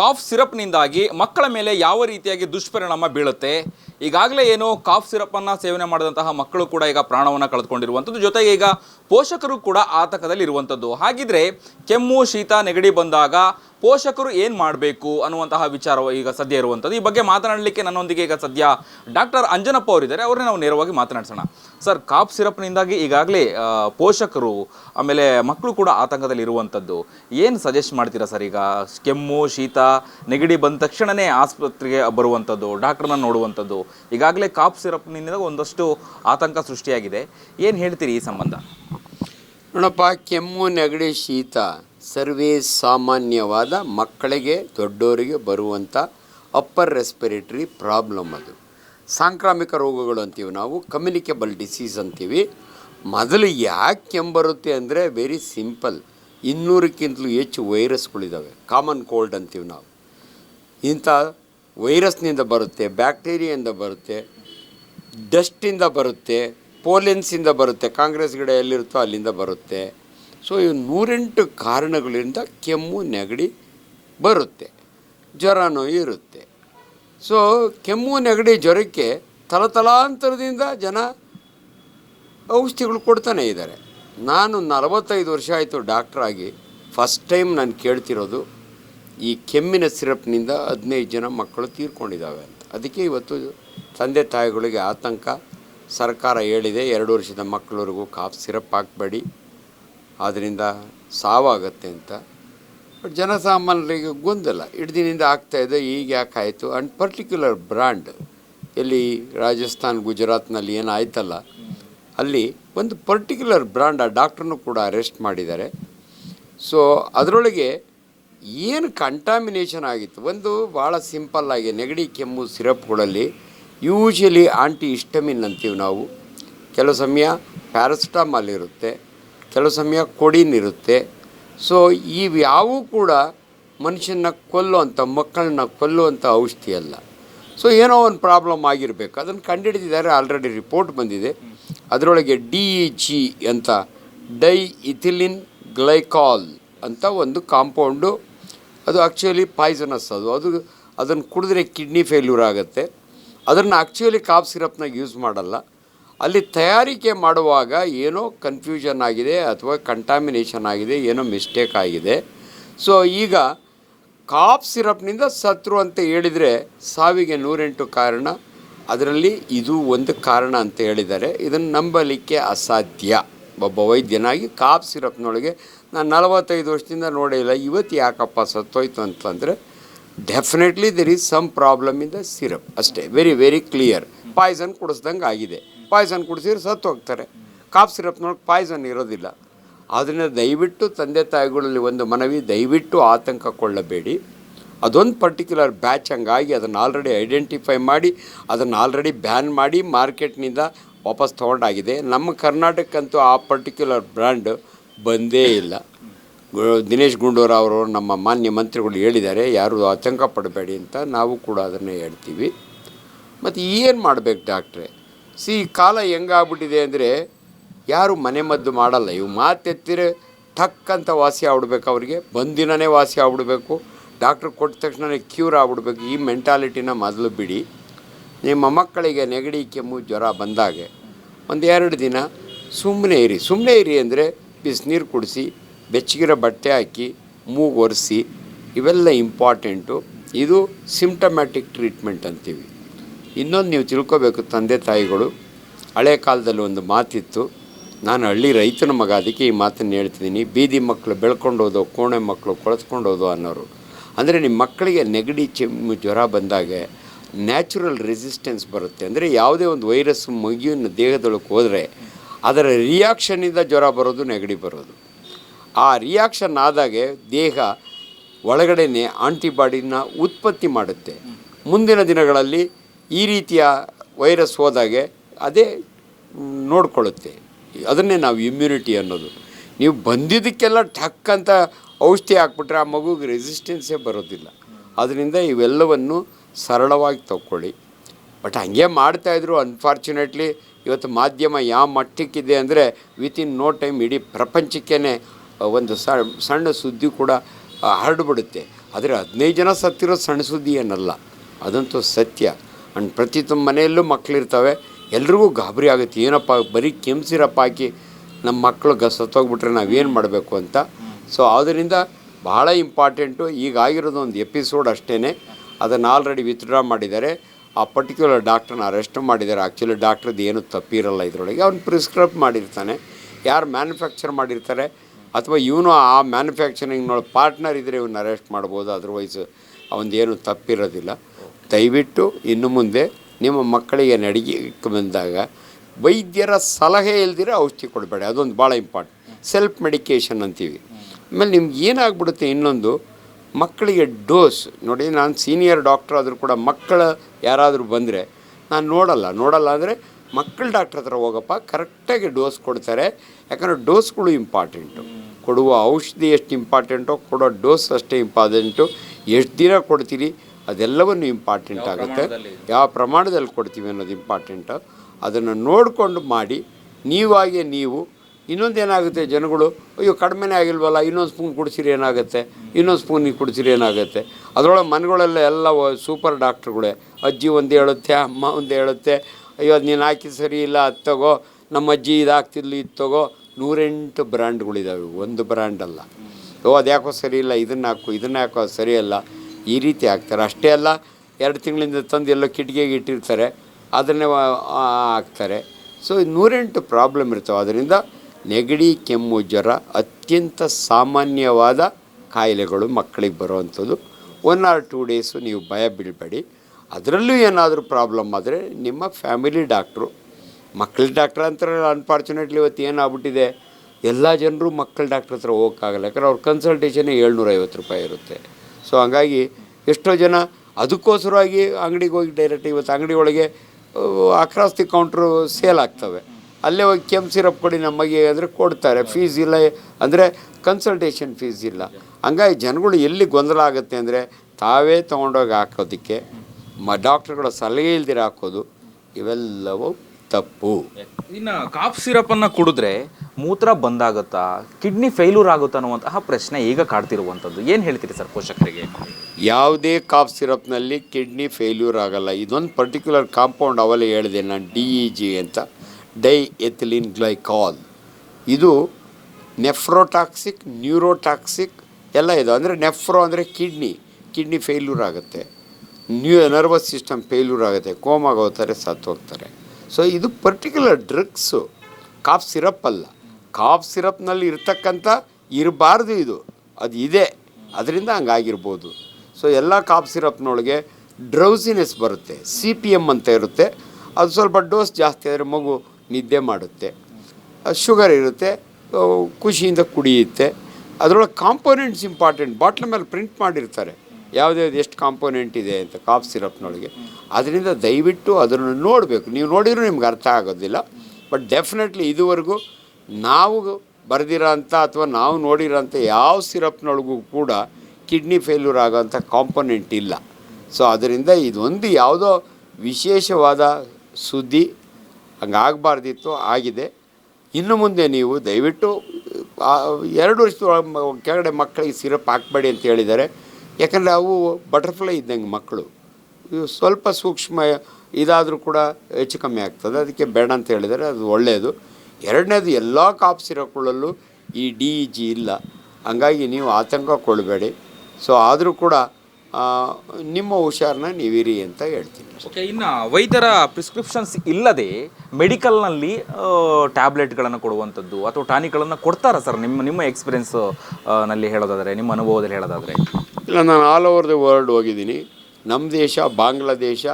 Calf ಸಿರಪ್ನಿಂದಾಗಿ ಮಕ್ಕಳ ಮೇಲೆ ಯಾವ ರೀತಿಯಾಗಿ ದುಷ್ಪರಿಣಾಮ ಬೀಳುತ್ತೆ? ಈಗಾಗಲೇ ಏನು ಕಾಫ್ ಸಿರಪನ್ನು ಸೇವನೆ ಮಾಡಿದಂತಹ ಮಕ್ಕಳು ಕೂಡ ಈಗ ಪ್ರಾಣವನ್ನು ಕಳೆದುಕೊಂಡಿರುವಂಥದ್ದು. ಜೊತೆಗೆ ಈಗ ಪೋಷಕರು ಕೂಡ ಆತಂಕದಲ್ಲಿ ಇರುವಂಥದ್ದು ಹಾಗಿದ್ರೆ ಕೆಮ್ಮು, ಶೀತ, ನೆಗಡಿ ಬಂದಾಗ ಪೋಷಕರು ಏನು ಮಾಡಬೇಕು ಅನ್ನುವಂತಹ ವಿಚಾರ ಈಗ ಸದ್ಯ ಇರುವಂಥದ್ದು. ಈ ಬಗ್ಗೆ ಮಾತನಾಡಲಿಕ್ಕೆ ನನ್ನೊಂದಿಗೆ ಈಗ ಸದ್ಯ ಡಾಕ್ಟರ್ ಅಂಜನಪ್ಪ ಅವರಿದ್ದಾರೆ. ಅವರನ್ನ ನಾವು ನೇರವಾಗಿ ಮಾತನಾಡಿಸೋಣ. ಸರ್ ಕಾಫ್ ಸಿರಪ್ನಿಂದಾಗಿ ಈಗಾಗಲೇ ಪೋಷಕರು, ಆಮೇಲೆ ಮಕ್ಕಳು ಕೂಡ ಆತಂಕದಲ್ಲಿ ಇರುವಂಥದ್ದು. ಏನು ಸಜೆಸ್ಟ್ ಮಾಡ್ತೀರಾ ಸರ್ ಈಗ? ಕೆಮ್ಮು, ಶೀತ, ನೆಗಡಿ ಬಂದ ತಕ್ಷಣವೇ ಆಸ್ಪತ್ರೆಗೆ ಬರುವಂಥದ್ದು ಡಾಕ್ಟ್ರನ್ನ ನೋಡುವಂಥದ್ದು. ಈಗಾಗಲೇ ಕಾಪ್ ಸಿರಪ್ನಿಂದ ಒಂದಷ್ಟು ಆತಂಕ ಸೃಷ್ಟಿಯಾಗಿದೆ. ಏನು ಹೇಳ್ತೀರಿ ಈ ಸಂಬಂಧ? ನೋಡಪ್ಪ, ಕೆಮ್ಮು, ನೆಗಡಿ, ಶೀತ. ಸರ್ವೇ ಸಾಮಾನ್ಯವಾದ ಮಕ್ಕಳಿಗೆ ದೊಡ್ಡವರಿಗೆ ಬರುವಂಥ ಅಪ್ಪರ್ ರೆಸ್ಪಿರೇಟರಿ ಪ್ರಾಬ್ಲಮ್ ಅದು. ಸಾಂಕ್ರಾಮಿಕ ರೋಗಗಳು ಅಂತೀವಿ ನಾವು ಕಮ್ಯುನಿಕೇಬಲ್ ಡಿಸೀಸ್ ಅಂತೀವಿ. ಮೊದಲು ಯಾಕೆ ಕೆಂಬರುತ್ತೆ ಬರುತ್ತೆ ಅಂದರೆ ವೆರಿ ಸಿಂಪಲ್ ಇನ್ನೂರಕ್ಕಿಂತಲೂ ಹೆಚ್ಚು ವೈರಸ್ಗಳಿದ್ದಾವೆ ಕಾಮನ್ ಕೋಲ್ಡ್ ಅಂತೀವಿ ನಾವು. ಇಂಥ ವೈರಸ್ನಿಂದ ಬರುತ್ತೆ, ಬ್ಯಾಕ್ಟೀರಿಯಿಂದ ಬರುತ್ತೆ ಡಸ್ಟಿಂದ ಬರುತ್ತೆ ಪೋಲೆನ್ಸಿಂದ ಬರುತ್ತೆ, ಕಾಂಗ್ರೆಸ್ ಗಿಡ ಎಲ್ಲಿರುತ್ತೋ ಅಲ್ಲಿಂದ ಬರುತ್ತೆ. ಸೊ ಇವು ನೂರೆಂಟು ಕಾರಣಗಳಿಂದ ಕೆಮ್ಮು, ನೆಗಡಿ ಬರುತ್ತೆ ಜ್ವರನೂ ಇರುತ್ತೆ. ಸೊ ಕೆಮ್ಮು, ನೆಗಡಿ, ಜ್ವರಕ್ಕೆ ತಲತಲಾಂತರದಿಂದ ಜನ ಔಷಧಿಗಳು ಕೊಡ್ತಾನೆ ಇದ್ದಾರೆ. ನಾನು ನಲವತ್ತೈದು ವರ್ಷ ಆಯಿತು ಡಾಕ್ಟ್ರಾಗಿ ಫಸ್ಟ್ ಟೈಮ್ ನಾನು ಕೇಳ್ತಿರೋದು, ಈ ಕೆಮ್ಮಿನ ಸಿರಪ್ನಿಂದ ಹದಿನೈದು ಜನ ಮಕ್ಕಳು ತೀರ್ಕೊಂಡಿದ್ದಾವೆ ಅಂತ. ಅದಕ್ಕೆ ಇವತ್ತು ತಂದೆ ತಾಯಿಗಳಿಗೆ ಆತಂಕ. ಸರ್ಕಾರ ಹೇಳಿದೆ, ಎರಡು ವರ್ಷದ ಮಕ್ಕಳವರೆಗೂ ಕಾಫ್ ಸಿರಪ್ ಹಾಕಬೇಡಿ. ಆದ್ದರಿಂದ ಸಾವಾಗತ್ತೆ ಅಂತ. ಬಟ್ ಜನಸಾಮಾನ್ಯರಿಗೆ ಗೊಂದಲ. ಹಿಡ್ದಿನಿಂದ ಆಗ್ತಾಯಿದೆ ಈಗ ಯಾಕೆ ಆಯಿತು? ಆ್ಯಂಡ್ ಪರ್ಟಿಕ್ಯುಲರ್ ಬ್ರ್ಯಾಂಡ್ ಎಲ್ಲಿ ರಾಜಸ್ಥಾನ್, ಗುಜರಾತ್ನಲ್ಲಿ ಏನಾಯ್ತಲ್ಲ, ಅಲ್ಲಿ ಒಂದು ಪರ್ಟಿಕ್ಯುಲರ್ ಬ್ರ್ಯಾಂಡ್ ಆ ಡಾಕ್ಟ್ರನ್ನು ಕೂಡ ಅರೆಸ್ಟ್ ಮಾಡಿದ್ದಾರೆ. ಸೊ ಅದರೊಳಗೆ ಏನು ಕಂಟಾಮಿನೇಷನ್ ಆಗಿತ್ತು? ಒಂದು ಭಾಳ ಸಿಂಪಲ್ಲಾಗಿ ನೆಗಡಿ, ಕೆಮ್ಮು ಸಿರಪ್ಗಳಲ್ಲಿ ಯೂಶಲಿ ಆಂಟಿ ಇಸ್ಟಮಿನ್ ಅಂತೀವಿ ನಾವು. ಕೆಲವು ಸಮಯ ಪ್ಯಾರಾಸಿಟಾಮಾಲ್ ಇರುತ್ತೆ. ಕೆಲವು ಸಮಯ ಕೊಡಿನಿರುತ್ತೆ. ಸೊ ಇವ್ಯಾವೂ ಕೂಡ ಮನುಷ್ಯನ ಕೊಲ್ಲುವಂಥ, ಮಕ್ಕಳನ್ನ ಕೊಲ್ಲುವಂಥ ಔಷಧಿ ಅಲ್ಲ. ಸೊ ಏನೋ ಒಂದು ಪ್ರಾಬ್ಲಮ್ ಆಗಿರಬೇಕು. ಅದನ್ನು ಕಂಡುಹಿಡಿದಿದ್ದಾರೆ ಆಲ್ರೆಡಿ ರಿಪೋರ್ಟ್ ಬಂದಿದೆ. ಅದರೊಳಗೆ ಡಿ ಇ ಜಿ ಅಂತ ಡೈ ಇಥಿಲಿನ್ ಗ್ಲೈಕಾಲ್ ಅಂತ ಒಂದು ಕಾಂಪೌಂಡು. ಅದು ಆ್ಯಕ್ಚುಲಿ ಪಾಯ್ಸನಸ್ ಅದು. ಅದು ಅದನ್ನು ಕುಡಿದ್ರೆ ಕಿಡ್ನಿ ಫೇಲ್ಯೂರ್ ಆಗುತ್ತೆ. ಅದನ್ನು ಆ್ಯಕ್ಚುಲಿ ಕಾಫ್ ಸಿರಪ್ನಾಗ ಯೂಸ್ ಮಾಡಲ್ಲ. ಅಲ್ಲಿ ತಯಾರಿಕೆ ಮಾಡುವಾಗ ಏನೋ ಕನ್ಫ್ಯೂಷನ್ ಆಗಿದೆ ಅಥವಾ ಕಂಟಾಮಿನೇಷನ್ ಆಗಿದೆ, ಏನೋ ಮಿಸ್ಟೇಕ್ ಆಗಿದೆ. ಸೊ ಈಗ ಕಾಫ್ ಸಿರಪ್ನಿಂದ ಸತ್ರು ಅಂತ ಹೇಳಿದರೆ ಸಾವಿಗೆ ನೂರೆಂಟು ಕಾರಣ. ಅದರಲ್ಲಿ ಇದು ಒಂದು ಕಾರಣ ಅಂತ ಹೇಳಿದ್ದಾರೆ. ಇದನ್ನು ನಂಬಲಿಕ್ಕೆ ಅಸಾಧ್ಯ. ಒಬ್ಬ ವೈದ್ಯನಾಗಿ ಕಾಫ್ ಸಿರಪ್ನೊಳಗೆ ನಾನು ನಲವತ್ತೈದು ವರ್ಷದಿಂದ ನೋಡಿಲ್ಲ ಇವತ್ತು ಯಾಕಪ್ಪ ಸತ್ತೋಯ್ತು ಅಂತಂದರೆ definitely there is some problem in the syrup ಅಷ್ಟೇ ವೆರಿ ವೆರಿ ಕ್ಲಿಯರ್ ಪಾಯ್ಸನ್ ಕುಡಿಸ್ದಂಗೆ ಆಗಿದೆ. ಪಾಯ್ಸನ್ ಕುಡಿಸಿದ್ರೆ ಸತ್ತು ಹೋಗ್ತಾರೆ. ಕಾಫ್ ಸಿರಪ್ನೊಳಗೆ ಪಾಯ್ಸನ್ ಇರೋದಿಲ್ಲ. ಆದ್ದರಿಂದ ದಯವಿಟ್ಟು ತಂದೆ ತಾಯಿಗಳಲ್ಲಿ ಒಂದು ಮನವಿ, ದಯವಿಟ್ಟು ಆತಂಕಕೊಳ್ಳಬೇಡಿ. ಅದೊಂದು ಪರ್ಟಿಕ್ಯುಲರ್ ಬ್ಯಾಚ್ ಹಂಗಾಗಿ ಅದನ್ನು ಆಲ್ರೆಡಿ ಐಡೆಂಟಿಫೈ ಮಾಡಿ, ಅದನ್ನು ಆಲ್ರೆಡಿ ಬ್ಯಾನ್ ಮಾಡಿ ಮಾರ್ಕೆಟ್ನಿಂದ ವಾಪಸ್ ತೊಗೊಂಡಾಗಿದೆ. ನಮ್ಮ ಕರ್ನಾಟಕಕ್ಕಂತೂ ಆ ಪರ್ಟಿಕ್ಯುಲರ್ ಬ್ರ್ಯಾಂಡ್ ಬಂದೇ ಇಲ್ಲ. ದಿನೇಶ್ ಗುಂಡೂರ ಅವರು ನಮ್ಮ ಮಾನ್ಯ ಮಂತ್ರಿಗಳು ಹೇಳಿದ್ದಾರೆ, ಯಾರು ಆತಂಕ ಪಡಬೇಡಿ ಅಂತ ನಾವು ಕೂಡ ಅದನ್ನು ಹೇಳ್ತೀವಿ. ಮತ್ತು ಏನು ಮಾಡಬೇಕು ಡಾಕ್ಟ್ರೆ ಸಿ ಕಾಲ ಹೆಂಗಾಗ್ಬಿಟ್ಟಿದೆ ಅಂದರೆ ಯಾರು ಮನೆ ಮದ್ದು ಮಾಡಲ್ಲ. ಇವು ಮಾತೆತ್ತಿರೆ ಟಕ್ ಅಂತ ವಾಸಿ ಆಗ್ಬಿಡ್ಬೇಕು ಅವರಿಗೆ. ಬಂದಿನೇ ವಾಸಿ ಆಗ್ಬಿಡ್ಬೇಕು. ಡಾಕ್ಟ್ರ್ ಕೊಟ್ಟ ತಕ್ಷಣ ಕ್ಯೂರ್ ಆಗ್ಬಿಡ್ಬೇಕು. ಈ ಮೆಂಟಾಲಿಟಿನ ಮೊದಲು ಬಿಡಿ. ನಿಮ್ಮ ಮಕ್ಕಳಿಗೆ ನೆಗಡಿ, ಕೆಮ್ಮು, ಜ್ವರ ಬಂದಾಗೆ ಒಂದು ಎರಡು ದಿನ ಸುಮ್ಮನೆ ಇರಿ. ಸುಮ್ಮನೆ ಇರಿ ಅಂದರೆ ಬಿಸಿನೀರು ಕುಡಿಸಿ, ಬೆಚ್ಚಗಿರೋ ಬಟ್ಟೆ ಹಾಕಿ, ಮೂಗು ಒರೆಸಿ, ಇವೆಲ್ಲ ಇಂಪಾರ್ಟೆಂಟು ಇದು ಸಿಮ್ಟಮ್ಯಾಟಿಕ್ ಟ್ರೀಟ್ಮೆಂಟ್ ಅಂತೀವಿ. ಇನ್ನೊಂದು ನೀವು ತಿಳ್ಕೊಬೇಕು ತಂದೆ ತಾಯಿಗಳು. ಹಳೆ ಕಾಲದಲ್ಲಿ ಒಂದು ಮಾತಿತ್ತು, ನಾನು ಹಳ್ಳಿ ರೈತನ ಮಗ, ಅದಕ್ಕೆ ಈ ಮಾತನ್ನು ಹೇಳ್ತಿದ್ದೀನಿ. ಬೀದಿ ಮಕ್ಕಳು ಬೆಳ್ಕೊಂಡು ಕೋಣೆ ಮಕ್ಕಳು ಕೊಳಸ್ಕೊಂಡು ಅನ್ನೋರು. ಅಂದರೆ ನಿಮ್ಮ ಮಕ್ಕಳಿಗೆ ನೆಗಡಿ, ಚೆಮ್ಮು ಜ್ವರ ಬಂದಾಗ ನ್ಯಾಚುರಲ್ ರೆಸಿಸ್ಟೆನ್ಸ್ ಬರುತ್ತೆ. ಅಂದರೆ ಯಾವುದೇ ಒಂದು ವೈರಸ್ ಮಗುವಿನ ದೇಹದೊಳಗೆ ಹೋದರೆ ಅದರ ರಿಯಾಕ್ಷನಿಂದ ಜ್ವರ ಬರೋದು, ನೆಗಡಿ ಬರೋದು. ಆ ರಿಯಾಕ್ಷನ್ ಆದಾಗೆ ದೇಹ ಒಳಗಡೆನೆ ಆಂಟಿಬಾಡಿನ ಉತ್ಪತ್ತಿ ಮಾಡುತ್ತೆ. ಮುಂದಿನ ದಿನಗಳಲ್ಲಿ ಈ ರೀತಿಯ ವೈರಸ್ ಹೋದಾಗೆ ಅದೇ ನೋಡ್ಕೊಳ್ಳುತ್ತೆ. ಅದನ್ನೇ ನಾವು ಇಮ್ಯುನಿಟಿ ಅನ್ನೋದು. ನೀವು ಬಂದಿದ್ದಕ್ಕೆಲ್ಲ ಠಕ್ ಅಂತ ಔಷಧಿ ಹಾಕ್ಬಿಟ್ರೆ ಆ ಮಗುಗೆ ರೆಸಿಸ್ಟೆನ್ಸೇ ಬರೋದಿಲ್ಲ. ಅದರಿಂದ ಇವೆಲ್ಲವನ್ನು ಸರಳವಾಗಿ ತಗೊಳ್ಳಿ ಬಟ್ ಹಂಗೆ ಮಾಡ್ತಾಯಿದ್ರು ಅನ್ಫಾರ್ಚುನೇಟ್ಲಿ ಇವತ್ತು ಮಾಧ್ಯಮ ಯಾವ ಮಟ್ಟಕ್ಕಿದೆ ಅಂದರೆ ವಿತಿನ್ ನೋ ಟೈಮ್ ಇಡೀ ಪ್ರಪಂಚಕ್ಕೇ ಒಂದು ಸಣ್ಣ ಸುದ್ದಿ ಕೂಡ ಹರಡ್ಬಿಡುತ್ತೆ. ಆದರೆ ಹದಿನೈದು ಜನ ಸತ್ತಿರೋ ಸಣ್ಣ ಸುದ್ದಿ ಏನಲ್ಲ. ಅದಂತೂ ಸತ್ಯ. ಅಂಡ್ ಪ್ರತಿ ತುಂಬ ಮನೆಯಲ್ಲೂ ಮಕ್ಕಳಿರ್ತವೆ ಎಲ್ರಿಗೂ ಗಾಬರಿ ಆಗುತ್ತೆ. ಏನಪ್ಪ, ಬರೀ ಸಿರಪ್ ಹಾಕಿ ನಮ್ಮ ಮಕ್ಕಳು ಗ ಸತ್ತೋಗ್ಬಿಟ್ರೆ ನಾವೇನು ಮಾಡಬೇಕು ಅಂತ. ಸೊ ಆದ್ದರಿಂದ ಬಹಳ ಇಂಪಾರ್ಟೆಂಟು. ಈಗ ಆಗಿರೋದು ಒಂದು ಎಪಿಸೋಡ್ ಅಷ್ಟೇ ಅದನ್ನು ಆಲ್ರೆಡಿ ವಿತ್ಡ್ರಾ ಮಾಡಿದ್ದಾರೆ. ಆ ಪರ್ಟಿಕ್ಯುಲರ್ ಡಾಕ್ಟ್ರನ್ನ ಅರೆಸ್ಟ್ ಮಾಡಿದ್ದಾರೆ. ಆ್ಯಕ್ಚುಲಿ ಡಾಕ್ಟ್ರದ್ದು ಏನು ತಪ್ಪಿರಲ್ಲ ಇದರೊಳಗೆ. ಅವ್ನು ಪ್ರಿಸ್ಕ್ರೈಬ್ ಮಾಡಿರ್ತಾನೆ. ಯಾರು ಮ್ಯಾನುಫ್ಯಾಕ್ಚರ್ ಮಾಡಿರ್ತಾರೆ? ಅಥವಾ ಇವನು ಆ ಮ್ಯಾನುಫ್ಯಾಕ್ಚರಿಂಗ್ನೊಳಗೆ ಪಾರ್ಟ್ನರ್ ಇದ್ದರೆ ಇವನ್ನ ಅರೆಸ್ಟ್ ಮಾಡ್ಬೋದು? ಅದರ್ವೈಸ್ ಅವನದೇನು ತಪ್ಪಿರೋದಿಲ್ಲ. ದಯವಿಟ್ಟು ಇನ್ನು ಮುಂದೆ ನಿಮ್ಮ ಮಕ್ಕಳಿಗೆ ನಡಿಗೆ ಬಂದಾಗ ವೈದ್ಯರ ಸಲಹೆ ಇಲ್ದಿರೋ ಔಷಧಿ ಕೊಡಬೇಡ. ಅದೊಂದು ಭಾಳ ಇಂಪಾರ್ಟೆಂಟ್ ಸೆಲ್ಫ್ ಮೆಡಿಕೇಷನ್ ಅಂತೀವಿ. ಆಮೇಲೆ ನಿಮ್ಗೆ ಏನಾಗ್ಬಿಡುತ್ತೆ ಇನ್ನೊಂದು, ಮಕ್ಕಳಿಗೆ ಡೋಸ್ ನೋಡಿ, ನಾನು ಸೀನಿಯರ್ ಡಾಕ್ಟ್ರ್ ಆದರೂ ಕೂಡ ಮಕ್ಕಳ ಯಾರಾದರೂ ಬಂದರೆ ನಾನು ನೋಡಲ್ಲ. ನೋಡಲ್ಲ ಅಂದರೆ ಮಕ್ಕಳ ಡಾಕ್ಟ್ರ್ ಹತ್ರ ಹೋಗಪ್ಪ ಕರೆಕ್ಟಾಗಿ ಡೋಸ್ ಕೊಡ್ತಾರೆ. ಯಾಕಂದರೆ ಡೋಸ್ಗಳು ಇಂಪಾರ್ಟೆಂಟು ಕೊಡುವ ಔಷಧಿ ಎಷ್ಟು ಇಂಪಾರ್ಟೆಂಟೋ ಕೊಡೋ ಡೋಸ್ ಅಷ್ಟೇ ಇಂಪಾರ್ಟೆಂಟು ಎಷ್ಟು ದಿನ ಕೊಡ್ತೀರಿ? ಅದೆಲ್ಲವನ್ನು ಇಂಪಾರ್ಟೆಂಟ್ ಆಗುತ್ತೆ. ಯಾವ ಪ್ರಮಾಣದಲ್ಲಿ ಕೊಡ್ತೀವಿ ಅನ್ನೋದು ಇಂಪಾರ್ಟೆಂಟ್ ಅದನ್ನು ನೋಡಿಕೊಂಡು ಮಾಡಿ ನೀವಾಗೆ ನೀವು ಇನ್ನೊಂದು ಏನಾಗುತ್ತೆ ಜನಗಳು ಅಯ್ಯೋ ಕಡಿಮೆನೇ ಆಗಿಲ್ವಲ್ಲ ಇನ್ನೊಂದು ಸ್ಪೂನ್ ಕುಡಿಸಿರಿ ಏನಾಗುತ್ತೆ? ಇನ್ನೊಂದು ಸ್ಪೂನ್ ನೀವು ಕುಡಿಸಿರಿ ಏನಾಗುತ್ತೆ? ಅದರೊಳಗೆ ಮನೆಗಳೆಲ್ಲ ಎಲ್ಲ ಸೂಪರ್ ಡಾಕ್ಟ್ರುಗಳೇ ಅಜ್ಜಿ ಒಂದು ಹೇಳುತ್ತೆ ಅಮ್ಮ ಒಂದು ಹೇಳುತ್ತೆ ಅಯ್ಯೋ ಅದು ನೀನು ಹಾಕಿ ಸರಿ ಇಲ್ಲ ಅದು ತಗೋ ನಮ್ಮ ಅಜ್ಜಿ ಇದು ಹಾಕ್ತಿದ್ಲು ಇದು ತಗೋ. ನೂರೆಂಟು ಬ್ರ್ಯಾಂಡ್ಗಳಿದ್ದಾವೆ ಒಂದು ಬ್ರ್ಯಾಂಡ್ ಅಲ್ಲ. ಓ ಅದು ಯಾಕೋ ಸರಿ ಇಲ್ಲ ಇದನ್ನು ಹಾಕು ಇದನ್ನು ಹಾಕೋ ಸರಿಯಲ್ಲ ಈ ರೀತಿ ಹಾಕ್ತಾರೆ ಅಷ್ಟೇ ಅಲ್ಲ, ಎರಡು ತಿಂಗಳಿಂದ ತಂದು ಎಲ್ಲೋ ಕಿಟಕಿಗೆ ಇಟ್ಟಿರ್ತಾರೆ, ಅದನ್ನೇ ಹಾಕ್ತಾರೆ. ಸೊ ನೂರೆಂಟು ಪ್ರಾಬ್ಲಮ್ ಇರ್ತವೆ. ಅದರಿಂದ ನೆಗಡಿ, ಕೆಮ್ಮು, ಜ್ವರ ಅತ್ಯಂತ ಸಾಮಾನ್ಯವಾದ ಕಾಯಿಲೆಗಳು ಮಕ್ಕಳಿಗೆ ಬರುವಂಥದ್ದು. ಒನ್ ಆರ್ ಟೂ ಡೇಸು ನೀವು ಭಯ ಬೀಳಬೇಡಿ. ಅದರಲ್ಲೂ ಏನಾದರೂ ಪ್ರಾಬ್ಲಮ್ ಆದರೆ ನಿಮ್ಮ ಫ್ಯಾಮಿಲಿ ಡಾಕ್ಟ್ರು ಮಕ್ಕಳ ಡಾಕ್ಟ್ರ್ ಅಂತ ಅನ್ಫಾರ್ಚುನೇಟ್ಲಿ ಇವತ್ತು ಏನಾಗ್ಬಿಟ್ಟಿದೆ? ಎಲ್ಲ ಜನರು ಮಕ್ಕಳ ಡಾಕ್ಟ್ರ್ ಹತ್ರ ಹೋಗೋಕ್ಕಾಗಲ್ಲ. ಯಾಕಂದ್ರೆ ಅವ್ರ ಕನ್ಸಲ್ಟೇಷನ್ ಏಳ್ನೂರೈವತ್ತು ರೂಪಾಯಿ ಇರುತ್ತೆ. ಸೊ ಹಂಗಾಗಿ ಎಷ್ಟೋ ಜನ ಅದಕ್ಕೋಸ್ಕರವಾಗಿ ಅಂಗಡಿಗೆ ಹೋಗಿ ಡೈರೆಕ್ಟ್ ಇವತ್ತು ಅಂಗಡಿ ಒಳಗೆ ಅಕ್ರಾಸ್ತಿ ಕೌಂಟ್ರು ಸೇಲ್ ಆಗ್ತವೆ. ಅಲ್ಲೇ ಹೋಗಿ ಕೆಮ್ ಸಿರಪ್ ಕೊಡಿ ನಮಗೆ ಅಂದರೆ ಕೊಡ್ತಾರೆ. ಫೀಸ್ ಇಲ್ಲ, ಅಂದರೆ ಕನ್ಸಲ್ಟೇಷನ್ ಫೀಸ್ ಇಲ್ಲ. ಹಂಗಾಗಿ ಜನಗಳು ಎಲ್ಲಿ ಗೊಂದಲ ಆಗುತ್ತೆ ಅಂದರೆ ತಾವೇ ತೊಗೊಂಡೋಗಿ ಹಾಕೋದಕ್ಕೆ, ಮ ಡಾಕ್ಟ್ರುಗಳ ಸಲಹೆ ಇಲ್ದಿರ ಹಾಕೋದು, ಇವೆಲ್ಲವೂ ತಪ್ಪು. ಇನ್ನು ಕಾಫ್ ಸಿರಪನ್ನು ಕುಡಿದ್ರೆ ಮೂತ್ರ ಬಂದಾಗುತ್ತಾ ಕಿಡ್ನಿ ಫೇಲ್ಯೂರ್ ಆಗುತ್ತಾ ಅನ್ನುವಂತಹ ಪ್ರಶ್ನೆ ಈಗ ಕಾಡ್ತಿರುವಂಥದ್ದು. ಏನು ಹೇಳ್ತೀರಿ ಸರ್ ಪೋಷಕರಿಗೆ? ಯಾವುದೇ ಕಾಫ್ ಸಿರಪ್ನಲ್ಲಿ ಕಿಡ್ನಿ ಫೇಲ್ಯೂರ್ ಆಗಲ್ಲ. ಇದೊಂದು ಪರ್ಟಿಕ್ಯುಲರ್ ಕಾಂಪೌಂಡ್ ಅವಲೇ ಹೇಳಿದೆ ನಾನು ಡಿ ಇ ಜಿ ಅಂತ. ಡೈ ಎಥಿಲಿನ್ ಗ್ಲೈಕಾಲ್ ಇದು ನೆಫ್ರೋಟಾಕ್ಸಿಕ್ ನ್ಯೂರೋಟಾಕ್ಸಿಕ್ ಎಲ್ಲ ಇದು. ಅಂದರೆ ನೆಫ್ರೋ ಅಂದರೆ ಕಿಡ್ನಿ. ಕಿಡ್ನಿ ಫೇಲ್ಯೂರ್ ಆಗುತ್ತೆ. ನ್ಯೂ ನರ್ವಸ್ ಸಿಸ್ಟಮ್ ಫೇಲ್ಯೂರ್ ಆಗುತ್ತೆ. ಕೋಮಾಗೋಗ್ತಾರೆ ಸತ್ತು ಹೋಗ್ತಾರೆ ಸೊ ಇದು ಪರ್ಟಿಕ್ಯುಲರ್ ಡ್ರಗ್ಸು ಕಾಫ್ ಸಿರಪ್ ಅಲ್ಲ. ಕಾಫ್ ಸಿರಪ್ನಲ್ಲಿ ಇರ್ತಕ್ಕಂಥ ಇರಬಾರ್ದು ಇದು. ಅದು ಇದೆ. ಅದರಿಂದ ಹಂಗಾಗಿರ್ಬೋದು. ಸೊ ಎಲ್ಲ ಕಾಫ್ ಸಿರಪ್ನೊಳಗೆ ಡ್ರೌಸಿನೆಸ್ ಬರುತ್ತೆ. ಸಿ ಪಿ ಎಂ ಅಂತ ಇರುತ್ತೆ. ಅದು ಸ್ವಲ್ಪ ಡೋಸ್ ಜಾಸ್ತಿ ಆದರೆ ಮಗು ನಿದ್ದೆ ಮಾಡುತ್ತೆ. ಶುಗರ್ ಇರುತ್ತೆ. ಖುಷಿಯಿಂದ ಕುಡಿಯುತ್ತೆ. ಅದರೊಳಗೆ ಕಾಂಪೋನೆಂಟ್ಸ್ ಇಂಪಾರ್ಟೆಂಟ್ ಬಾಟ್ಲ್ ಮೇಲೆ ಪ್ರಿಂಟ್ ಮಾಡಿರ್ತಾರೆ. ಯಾವ್ದು ಎಷ್ಟು ಕಾಂಪೋನೆಂಟ್ ಇದೆ ಅಂತ ಕಾಫ್ ಸಿರಪ್ನೊಳಗೆ ಅದರಿಂದ ದಯವಿಟ್ಟು ಅದನ್ನು ನೋಡಬೇಕು. ನೀವು ನೋಡಿದರೂ ನಿಮ್ಗೆ ಅರ್ಥ ಆಗೋದಿಲ್ಲ. ಬಟ್ ಡೆಫಿನೆಟ್ಲಿ ಇದುವರೆಗೂ ನಾವು ಬರೆದಿರೋ ಅಂಥ ಅಥವಾ ನಾವು ನೋಡಿರೋಂಥ ಯಾವ ಸಿರಪ್ನೊಳಗೂ ಕೂಡ ಕಿಡ್ನಿ ಫೇಲ್ಯೂರ್ ಆಗೋಂಥ ಕಾಂಪೊನೆಂಟ್ ಇಲ್ಲ. ಸೊ ಅದರಿಂದ ಇದೊಂದು ಯಾವುದೋ ವಿಶೇಷವಾದ ಸುದ್ದಿ ಹಂಗಾಗಬಾರ್ದಿತ್ತು, ಆಗಿದೆ. ಇನ್ನು ಮುಂದೆ ನೀವು ದಯವಿಟ್ಟು ಎರಡು ವರ್ಷದ ಕೆಳಗಡೆ ಮಕ್ಕಳಿಗೆ ಸಿರಪ್ ಹಾಕಬೇಡಿ ಅಂತ ಹೇಳಿದ್ದಾರೆ. ಯಾಕಂದರೆ ಅವು ಬಟರ್ಫ್ಲೈ ಇದ್ದಂಗೆ ಮಕ್ಕಳು. ಸ್ವಲ್ಪ ಸೂಕ್ಷ್ಮ ಇದಾದರೂ ಕೂಡ ಹೆಚ್ಚು ಕಮ್ಮಿ ಆಗ್ತದೆ. ಅದಕ್ಕೆ ಬೇಡ ಅಂತ ಹೇಳಿದರೆ ಅದು ಒಳ್ಳೆಯದು. ಎರಡನೇದು ಎಲ್ಲ ಕಾಪ್ಸ್ ಸಿರಪ್ಗಳಲ್ಲೂ ಈ ಡಿ ಇ ಜಿ ಇಲ್ಲ. ಹಂಗಾಗಿ ನೀವು ಆತಂಕ ಕೊಳ್ಬೇಡಿ ಸೊ ಆದರೂ ಕೂಡ ನಿಮ್ಮ ಹುಷಾರನ್ನ ನೀವಿರಿ ಅಂತ ಹೇಳ್ತೀನಿ. ಓಕೆ ಇನ್ನು ವೈದ್ಯರ ಪ್ರಿಸ್ಕ್ರಿಪ್ಷನ್ಸ್ ಇಲ್ಲದೆ ಮೆಡಿಕಲ್ನಲ್ಲಿ ಟ್ಯಾಬ್ಲೆಟ್ಗಳನ್ನು ಕೊಡುವಂಥದ್ದು ಅಥವಾ ಟಾನಿಕ್ಗಳನ್ನು ಕೊಡ್ತಾರಾ ಸರ್? ನಿಮ್ಮ ನಿಮ್ಮ ಎಕ್ಸ್ಪೀರಿಯನ್ಸ್ನಲ್ಲಿ ಹೇಳೋದಾದರೆ ನಿಮ್ಮ ಅನುಭವದಲ್ಲಿ ಹೇಳೋದಾದರೆ? ಇಲ್ಲ ನಾನು ಆಲ್ ಓವರ್ ದ ವರ್ಲ್ಡ್ ಹೋಗಿದ್ದೀನಿ. ನಮ್ಮ ದೇಶ, ಬಾಂಗ್ಲಾದೇಶ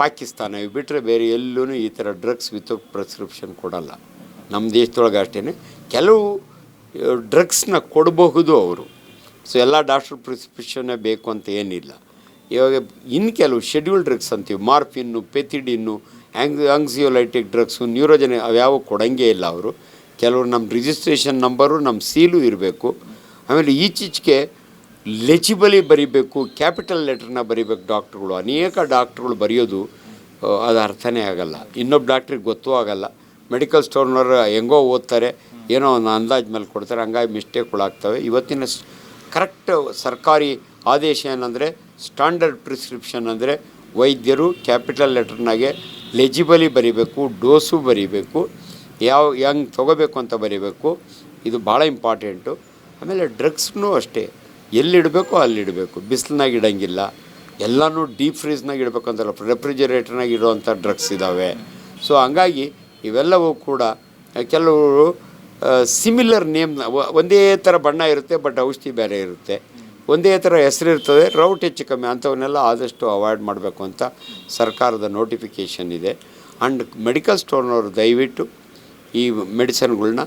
ಪಾಕಿಸ್ತಾನ ಇವು ಬಿಟ್ಟರೆ ಬೇರೆ ಎಲ್ಲೂ ಈ ಥರ ಡ್ರಗ್ಸ್ ವಿತ್ ಪ್ರಿಸ್ಕ್ರಿಪ್ಷನ್ ಕೊಡಲ್ಲ. ನಮ್ಮ ದೇಶದೊಳಗೆ ಅಷ್ಟೇ ಕೆಲವು ಡ್ರಗ್ಸ್ನ ಕೊಡಬಹುದು ಅವರು. ಸೊ ಎಲ್ಲ ಡಾಕ್ಟ್ರ್ ಪ್ರಿಸ್ಕ್ರಿಪ್ಷನ್ನೇ ಬೇಕು ಅಂತ ಏನಿಲ್ಲ. ಇವಾಗ ಇನ್ನು ಕೆಲವು ಶೆಡ್ಯೂಲ್ ಡ್ರಗ್ಸ್ ಅಂತೀವಿ. ಮಾರ್ಫಿನ್ನು ಪೆಥಿಡಿನ್ನು ಆ್ಯಂಗ್ ಆಂಗ್ಸಿಯೋಲೈಟಿಕ್ ಡ್ರಗ್ಸು ನ್ಯೂರೋಜನ್ ಅವ್ಯಾವ ಕೊಡಂಗೇ ಇಲ್ಲ ಅವರು. ಕೆಲವರು ನಮ್ಮ ರಿಜಿಸ್ಟ್ರೇಷನ್ ನಂಬರು ನಮ್ಮ ಸೀಲು ಇರಬೇಕು. ಆಮೇಲೆ ಈಚೀಚೆಗೆ ಲೆಚಿಬಲಿ ಬರಿಬೇಕು, ಕ್ಯಾಪಿಟಲ್ ಲೆಟ್ರನ್ನ ಬರಿಬೇಕು ಡಾಕ್ಟ್ರುಗಳು. ಅನೇಕ ಡಾಕ್ಟ್ರುಗಳು ಬರೆಯೋದು ಅದು ಅರ್ಥನೇ ಆಗಲ್ಲ. ಇನ್ನೊಬ್ಬ ಡಾಕ್ಟ್ರಿಗೆ ಗೊತ್ತೂ ಆಗಲ್ಲ. ಮೆಡಿಕಲ್ ಸ್ಟೋರ್ನವರು ಹೆಂಗೋ ಓದ್ತಾರೆ, ಏನೋ ಒಂದು ಅಂದಾಜು ಮೇಲೆ ಕೊಡ್ತಾರೆ, ಹಂಗಾಗಿ ಮಿಸ್ಟೇಕ್ಗಳಾಗ್ತವೆ ಇವತ್ತಿನ ಕರೆಕ್ಟ್ ಸರ್ಕಾರಿ ಆದೇಶ ಏನಂದರೆ, ಸ್ಟ್ಯಾಂಡರ್ಡ್ ಪ್ರಿಸ್ಕ್ರಿಪ್ಷನ್ ಅಂದರೆ, ವೈದ್ಯರು ಕ್ಯಾಪಿಟಲ್ ಲೆಟರ್ನಾಗೆ ಲೆಜಿಬಲಿ ಬರಿಬೇಕು, ಡೋಸು ಬರಿಬೇಕು, ಯಾವ, ಹೆಂಗೆ ತೊಗೋಬೇಕು ಅಂತ ಬರಿಬೇಕು. ಇದು ಭಾಳ ಇಂಪಾರ್ಟೆಂಟು. ಆಮೇಲೆ ಡ್ರಗ್ಸ್ನೂ ಅಷ್ಟೇ. ಎಲ್ಲಿಡಬೇಕೋ ಅಲ್ಲಿಡಬೇಕು. ಬಿಸಿಲಿನಾಗ ಇಡೋಂಗಿಲ್ಲ. ಎಲ್ಲನೂ ಡೀಪ್ ಫ್ರೀಸ್ನಾಗ ಇಡಬೇಕು ಅಂತಲ್ಲ ರೆಫ್ರಿಜರೇಟರ್ನಾಗ ಇಡುವಂಥ ಡ್ರಗ್ಸ್ ಇದ್ದಾವೆ ಸೊ ಹಂಗಾಗಿ ಇವೆಲ್ಲವೂ ಕೂಡ ಕೆಲವರು ಸಿಮಿಲರ್ ನೇಮ್ ಒಂದೇ ಥರ ಬಣ್ಣ ಇರುತ್ತೆ, ಬಟ್ ಔಷಧಿ ಬೇರೆ ಇರುತ್ತೆ. ಒಂದೇ ಥರ ಹೆಸರು ಇರ್ತದೆ. ರೌಟ್ ಹೆಚ್ಚು ಕಮ್ಮಿ ಅಂಥವನ್ನೆಲ್ಲ ಆದಷ್ಟು ಅವಾಯ್ಡ್ ಮಾಡಬೇಕು ಅಂತ ಸರ್ಕಾರದ ನೋಟಿಫಿಕೇಷನ್ ಇದೆ. ಆ್ಯಂಡ್ ಮೆಡಿಕಲ್ ಸ್ಟೋರ್ನವರು ದಯವಿಟ್ಟು ಈ ಮೆಡಿಸನ್ಗಳನ್ನ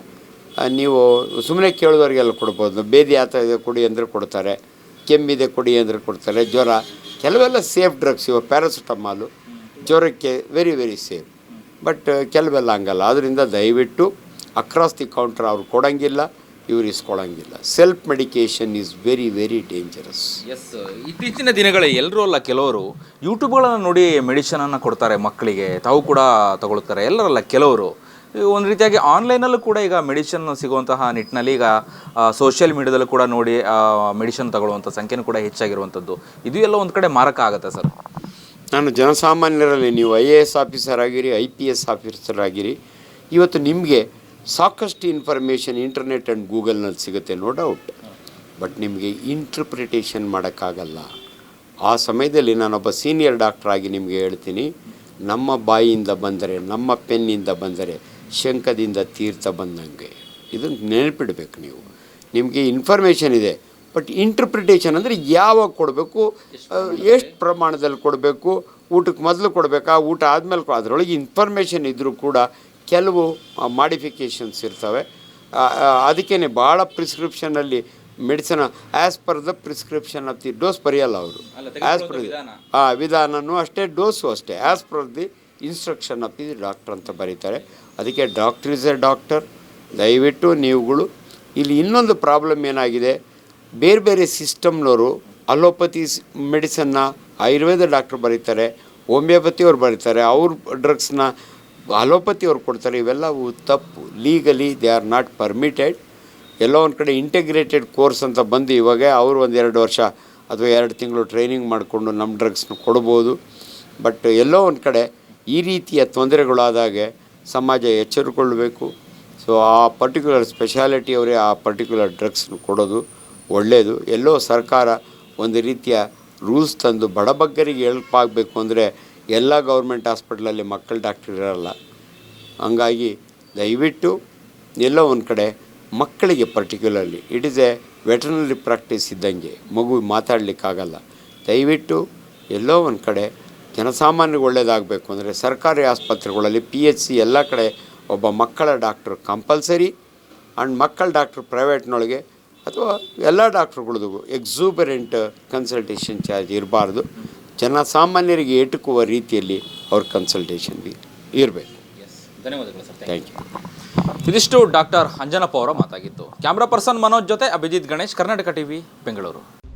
ನೀವು ಸುಮ್ಮನೆ ಕೇಳಿದವ್ರಿಗೆಲ್ಲ ಕೊಡ್ಬೋದು. ಬೇದಿ ಆತ ಇದೆ ಕೊಡಿ ಅಂದರೆ ಕೊಡ್ತಾರೆ. ಕೆಮ್ಮಿದೆ ಕೊಡಿ ಅಂದರೆ ಕೊಡ್ತಾರೆ. ಜ್ವರ. ಕೆಲವೆಲ್ಲ ಸೇಫ್ ಡ್ರಗ್ಸ್ ಇವು, ಪ್ಯಾರಾಸಿಟಮಾಲು. ಜ್ವರಕ್ಕೆ ವೆರಿ ವೆರಿ ಸೇಫ್ ಬಟ್ ಕೆಲವೆಲ್ಲ ಹಂಗಲ್ಲ. ಆದ್ದರಿಂದ ದಯವಿಟ್ಟು ಅಕ್ರಾಸ್ ದಿ ಕೌಂಟರ್ ಅವ್ರು ಕೊಡೋಂಗಿಲ್ಲ, ಇವ್ರು ಇಸ್ಕೊಳ್ಳೋಂಗಿಲ್ಲ self medication is very very dangerous as ಇತ್ತೀಚಿನ ದಿನಗಳೇ ಎಲ್ಲರೂ ಅಲ್ಲ, ಕೆಲವರು ಯೂಟ್ಯೂಬ್ಗಳನ್ನು ನೋಡಿ ಮೆಡಿಷನನ್ನು ಕೊಡ್ತಾರೆ ಮಕ್ಕಳಿಗೆ. ತಾವು ಕೂಡ ತಗೊಳ್ತಾರೆ. ಎಲ್ಲರಲ್ಲ, ಕೆಲವರು. ಒಂದು ರೀತಿಯಾಗಿ ಆನ್ಲೈನಲ್ಲೂ ಕೂಡ ಈಗ ಮೆಡಿಷನ್ ಸಿಗುವಂತಹ ನಿಟ್ಟಿನಲ್ಲಿ ಈಗ ಸೋಷಿಯಲ್ ಮೀಡಿಯಾದಲ್ಲೂ ಕೂಡ ನೋಡಿ ಮೆಡಿಷನ್ ತಗೊಳ್ಳುವಂಥ ಸಂಖ್ಯೆನೂ ಕೂಡ ಹೆಚ್ಚಾಗಿರುವಂಥದ್ದು. ಇದು ಎಲ್ಲ ಒಂದು ಕಡೆ ಮಾರಕ ಆಗುತ್ತೆ ಸರ್. ನಾನು ಜನಸಾಮಾನ್ಯರಲ್ಲಿ ನೀವು ಐ ಎ ಎಸ್ ಆಫೀಸರ್ ಆಗಿರಿ ಐ ಪಿ ಎಸ್ ಆಫೀಸರ್ ಆಗಿರಿ, ಇವತ್ತು ನಿಮಗೆ ಸಾಕಷ್ಟು ಇನ್ಫಾರ್ಮೇಷನ್ ಇಂಟರ್ನೆಟ್ ಆ್ಯಂಡ್ ಗೂಗಲ್ನಲ್ಲಿ ಸಿಗುತ್ತೆ ನೋ ಡೌಟ್ ಬಟ್ ನಿಮಗೆ ಇಂಟ್ರಪ್ರಿಟೇಷನ್ ಮಾಡೋಕ್ಕಾಗಲ್ಲ. ಆ ಸಮಯದಲ್ಲಿ ನಾನೊಬ್ಬ ಸೀನಿಯರ್ ಡಾಕ್ಟರ್ ಆಗಿ ನಿಮಗೆ ಹೇಳ್ತೀನಿ. ನಮ್ಮ ಬಾಯಿಯಿಂದ ಬಂದರೆ, ನಮ್ಮ ಪೆನ್ನಿಂದ ಬಂದರೆ ಶಂಕದಿಂದ ತೀರ್ಥ ಬಂದಂಗೆ. ಇದನ್ನು ನೆನಪಿಡಬೇಕು ನೀವು. ನಿಮಗೆ ಇನ್ಫಾರ್ಮೇಷನ್ ಇದೆ. ಬಟ್ ಇಂಟ್ರಪ್ರಿಟೇಷನ್ ಅಂದರೆ ಯಾವಾಗ ಕೊಡಬೇಕು? ಎಷ್ಟು ಪ್ರಮಾಣದಲ್ಲಿ? ಕೊಡಬೇಕು? ಊಟಕ್ಕೆ ಮೊದಲು ಕೊಡಬೇಕಾ? ಊಟ ಆದಮೇಲೆ ಅದರೊಳಗೆ ಇನ್ಫಾರ್ಮೇಷನ್ ಇದ್ದರೂ ಕೂಡ ಕೆಲವು ಮಾಡಿಫಿಕೇಷನ್ಸ್ ಇರ್ತವೆ. ಅದಕ್ಕೇ ಭಾಳ ಪ್ರಿಸ್ಕ್ರಿಪ್ಷನಲ್ಲಿ medicine as per the prescription of the dose ಬರೆಯಲ್ಲ ಅವರು. ಆ್ಯಸ್ ಪರ್ ಹಾಂ ವಿಧಾನನೂ ಅಷ್ಟೇ ಡೋಸು ಅಷ್ಟೇ. As per the instruction of doctor ಅಂತ ಬರೀತಾರೆ. ಅದಕ್ಕೆ ಡಾಕ್ಟರ್ ಇಸ್ ಎ ಡಾಕ್ಟರ್ ದಯವಿಟ್ಟು ನೀವುಗಳು. ಇಲ್ಲಿ ಇನ್ನೊಂದು ಪ್ರಾಬ್ಲಮ್ ಏನಾಗಿದೆ? ಬೇರೆ ಬೇರೆ ಸಿಸ್ಟಮ್ನವರು ಅಲೋಪತಿ ಮೆಡಿಸನ್ನ ಆಯುರ್ವೇದ ಡಾಕ್ಟ್ರ್ ಬರೀತಾರೆ. ಹೋಮಿಯೋಪತಿಯವ್ರು ಬರೀತಾರೆ. ಅವ್ರ ಡ್ರಗ್ಸ್ನ ಅಲೋಪತಿ ಅವ್ರು ಕೊಡ್ತಾರೆ. ಇವೆಲ್ಲವು ತಪ್ಪು. Legally they are not permitted ಎಲ್ಲೋ ಒಂದು ಕಡೆ ಇಂಟಿಗ್ರೇಟೆಡ್ ಕೋರ್ಸ್ ಅಂತ ಬಂದು ಇವಾಗ ಅವರು ಒಂದು ಎರಡು ವರ್ಷ ಅಥವಾ ಎರಡು ತಿಂಗಳು ಟ್ರೈನಿಂಗ್ ಮಾಡಿಕೊಂಡು ನಮ್ಮ ಡ್ರಗ್ಸ್ನ ಕೊಡ್ಬೋದು. ಬಟ್ ಎಲ್ಲೋ ಒಂದು ಕಡೆ ಈ ರೀತಿಯ ತೊಂದರೆಗಳಾದಾಗೆ ಸಮಾಜ ಎಚ್ಚರಿಕೊಳ್ಳಬೇಕು. ಸೊ ಆ ಪರ್ಟಿಕ್ಯುಲರ್ ಸ್ಪೆಷಾಲಿಟಿ ಅವರೇ ಆ ಪರ್ಟಿಕ್ಯುಲರ್ ಡ್ರಗ್ಸ್ನ ಕೊಡೋದು ಒಳ್ಳೆಯದು ಎಲ್ಲೋ ಸರ್ಕಾರ ಒಂದು ರೀತಿಯ ರೂಲ್ಸ್ ತಂದು ಬಡಬಗ್ಗರಿಗೆ ಹೆಲ್ಪ್ ಆಗಬೇಕು ಅಂದರೆ ಎಲ್ಲ ಗೌರ್ಮೆಂಟ್ ಹಾಸ್ಪಿಟ್ಲಲ್ಲಿ ಮಕ್ಕಳ ಡಾಕ್ಟರ್ ಇರಲ್ಲ. ಹಂಗಾಗಿ ದಯವಿಟ್ಟು ಎಲ್ಲೋ ಒಂದು ಕಡೆ ಮಕ್ಕಳಿಗೆ particularly it is a veterinary practice ಇದ್ದಂಗೆ, ಮಗು ಮಾತಾಡಲಿಕ್ಕಾಗಲ್ಲ. ದಯವಿಟ್ಟು ಎಲ್ಲೋ ಒಂದು ಕಡೆ ಜನಸಾಮಾನ್ಯರಿಗೆ ಒಳ್ಳೆಯದಾಗಬೇಕು ಅಂದರೆ ಸರ್ಕಾರಿ ಆಸ್ಪತ್ರೆಗಳಲ್ಲಿ ಪಿ ಎಚ್ ಸಿ ಎಲ್ಲ ಕಡೆ ಒಬ್ಬ ಮಕ್ಕಳ ಡಾಕ್ಟ್ರ್ ಕಂಪಲ್ಸರಿ ಆ್ಯಂಡ್ ಮಕ್ಕಳ ಡಾಕ್ಟ್ರ್ ಪ್ರೈವೇಟ್ನೊಳಗೆ ಅಥವಾ ಎಲ್ಲ ಡಾಕ್ಟ್ರುಗಳಿಗೂ ಎಕ್ಸೂಬರೆಂಟ್ ಕನ್ಸಲ್ಟೇಷನ್ ಚಾರ್ಜ್ ಇರಬಾರ್ದು. ಜನಸಾಮಾನ್ಯರಿಗೆ ಎಟುಕುವ ರೀತಿಯಲ್ಲಿ ಅವ್ರ ಕನ್ಸಲ್ಟೇಷನ್ ಇರಬೇಕು. ಧನ್ಯವಾದಗಳು ಸರ್. ಥ್ಯಾಂಕ್ ಯು ಇದಿಷ್ಟು ಡಾಕ್ಟರ್ ಅಂಜನಪ್ಪ ಅವರ ಮಾತಾಗಿತ್ತು. ಕ್ಯಾಮ್ರಾ ಪರ್ಸನ್ ಮನೋಜ್ ಜೊತೆ ಅಭಿಜಿತ್ ಗಣೇಶ್ ಕರ್ನಾಟಕ ಟಿವಿ ಬೆಂಗಳೂರು.